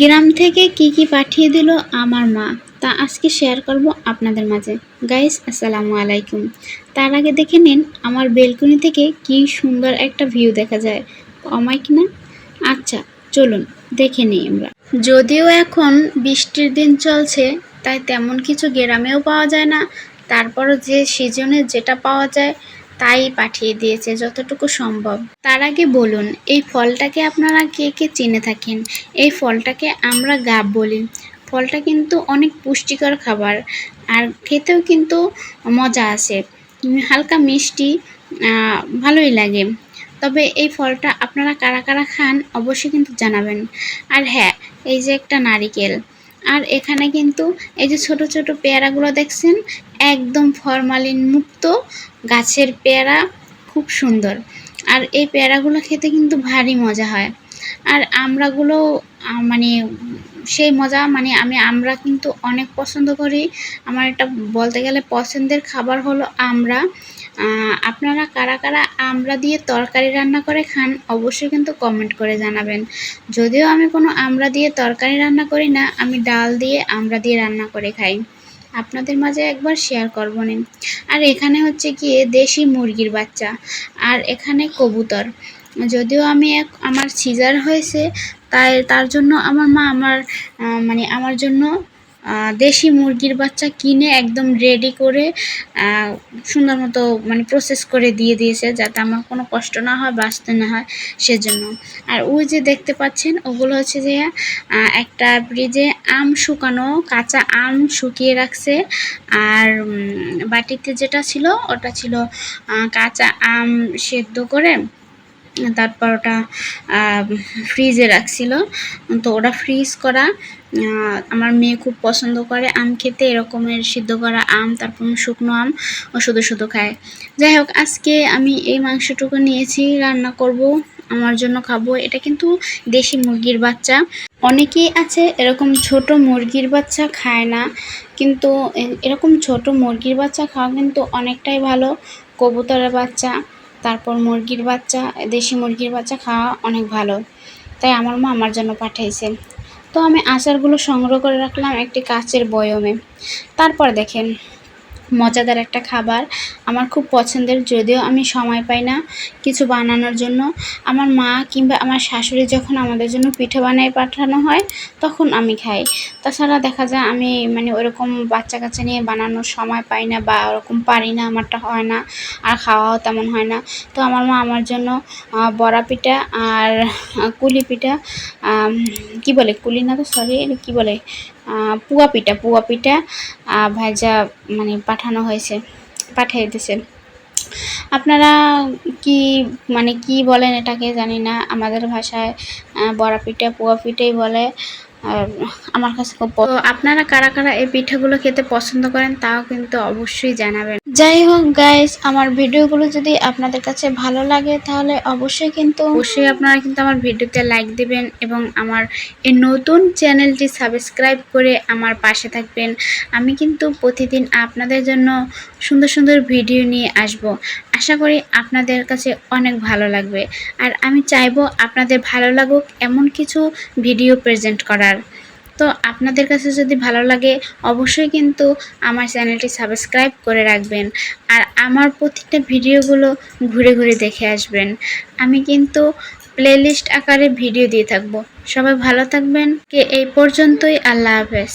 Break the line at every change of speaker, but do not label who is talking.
গ্রাম থেকে কি কি পাঠিয়ে দিল আমার মা, তা আজকে শেয়ার করব আপনাদের মাঝে। গাইস আসসালামু আলাইকুম। তার আগে দেখে নিন, আমার বেলকনি থেকে কি সুন্দর একটা ভিউ দেখা যায়। অমাইক না আচ্ছা চলুন, দেখে নিই আমরা। যদিও এখন বৃষ্টির দিন চলছে, তাই তেমন কিছু গ্রামেও পাওয়া যায় না। তারপরও যে সিজনে যেটা পাওয়া যায় তাই পাঠিয়ে দিয়েছে যতটুকু সম্ভব। তার আগে বলুন, এই ফলটাকে আপনারা কে কে চিনে থাকেন? এই ফলটাকে আমরা গাব বলি। ফলটা কিন্তু অনেক পুষ্টিকর খাবার আর খেতেও কিন্তু মজা আছে হালকা মিষ্টি ভালোই লাগে। তবে এই ফলটা আপনারা কারা কারা খান অবশ্যই কিন্তু জানাবেন। আর হ্যাঁ এই যে একটা নারিকেল। আর এখানে কিন্তু এই যে ছোট ছোট পেয়ারাগুলো দেখছেন একদম ফরমালিন মুক্ত গাছের পেয়ারা খুব সুন্দর। আর এই পেয়ারাগুলো খেতে কিন্তু ভারী মজা হয়। আর আমরাগুলো মানে সেই মজা মানে আমি আমরা কিন্তু অনেক পছন্দ করি। আমার এটা বলতে গেলে পছন্দের খাবার হলো আহ, আপনারা কারা কারা আমড়া দিয়ে তরকারি রান্না করে খান, অবশ্যই কিন্তু কমেন্ট করে জানাবেন। যদিও আমি কোনো আমড়া দিয়ে তরকারি রান্না করি না, আমি ডাল দিয়ে আমড়া দিয়ে রান্না করে খাই। আপনাদের মাঝে একবার শেয়ার করব নিন আর এখানে হচ্ছে গিয়ে দেশি মুরগির বাচ্চা, আর এখানে কবুতর। যদিও আমি এক, আমার সিজার হয়েছে, তাই, তার জন্য আমার মা আমার মানে আমার জন্য দেশি মুরগির বাচ্চা কিনে একদম রেডি করে সুন্দর মতো মানে প্রসেস করে দিয়ে দিয়েছে যাতে আমার কোনো কষ্ট না হয়, বাঁচতে না হয় সেজন্য। আর ওই যে দেখতে পাচ্ছেন, ওগুলো হচ্ছে যে একটা ব্রিজে আম শুকানো, কাঁচা আম শুকিয়ে রাখছে। আর বাটিতে যেটা ছিল, ওটা ছিল কাঁচা আম সেদ্ধ করে তারপর ওটা ফ্রিজে রাখছিল। তো ওটা ফ্রিজ করা আমার মেয়ে খুব পছন্দ করে আম খেতে, এরকমের সিদ্ধ করা আম, তারপর শুকনো আম, ও শুধু শুধু খায়। যাই হোক, আজকে আমি এই মাংসটুকু নিয়েছি, রান্না করব, আমার জন্য খাব। এটা কিন্তু দেশি মুরগির বাচ্চা। অনেকেই আছে এরকম ছোট মুরগির বাচ্চা খায় না, কিন্তু এরকম ছোট মুরগির বাচ্চা খাওয়া কিন্তু অনেকটাই ভালো। কবুতরের বাচ্চা। তারপর মুরগির বাচ্চা, দেশি মুরগির বাচ্চা খাওয়া অনেক ভালো। তাই আমার মা আমার জন্য পাঠিয়েছে তো আমি আচারগুলো সংগ্রহ করে রাখলাম একটি কাচের বয়মে। তারপর দেখেন, মজাদার একটা খাবার। আমার খুব পছন্দের, যদিও আমি সময় পাই না কিছু বানানোর জন্য। আমার মা কিংবা আমার শাশুড়ি যখন আমাদের জন্য পিঠে বানায় পাঠানো হয়, তখন আমি খাই। তাছাড়া দেখা যায় আমি মানে ওরকম বাচ্চা কাচ্চা নিয়ে বানানোর সময় পাই না বা ওরকম পারি না, আমারটা হয় না, আর খাওয়াও তেমন হয় না। তো আমার মা আমার জন্য বড়া পিঠা আর কুলি পিঠা কি বলে? কুলি না তো সরি কি বলে? পুয়া পিঠা পুয়া পিঠা ভাজা মানে পাঠানো হয়েছে, পাঠিয়ে দিয়েছে। আপনারা কি মানে কি বলেন এটাকে জানি না। আমাদের ভাষায় বড়া পিঠা, পুয়া পিঠাই বলে। আর আমার কাছে খুব তো আপনারা কারা কারা এই পিঠাগুলো খেতে পছন্দ করেন তাও কিন্তু অবশ্যই জানাবেন। যাই হোক গাইস আমার ভিডিওগুলো যদি আপনাদের কাছে ভালো লাগে, তাহলে অবশ্যই কিন্তু অবশ্যই আপনারা কিন্তু আমার ভিডিওতে লাইক দিবেন এবং আমার এই নতুন চ্যানেলটি সাবস্ক্রাইব করে আমার পাশে থাকবেন। আমি কিন্তু প্রতিদিন আপনাদের জন্য সুন্দর সুন্দর ভিডিও নিয়ে আসব। আশা করি আপনাদের কাছে অনেক ভালো লাগবে। আর আমি চাইব আপনাদের ভালো লাগুক এমন কিছু ভিডিও প্রেজেন্ট করার। তো আপনাদের কাছে যদি ভালো লাগে, অবশ্যই কিন্তু আমার চ্যানেলটি সাবস্ক্রাইব করে রাখবেন। আর আমার প্রতিটা ভিডিওগুলো ঘুরে ঘুরে দেখে আসবেন। আমি কিন্তু প্লেলিস্ট আকারে ভিডিও দিয়ে থাকব। সবাই ভালো থাকবেন। কে এই পর্যন্তই, আল্লাহ হাফেজ।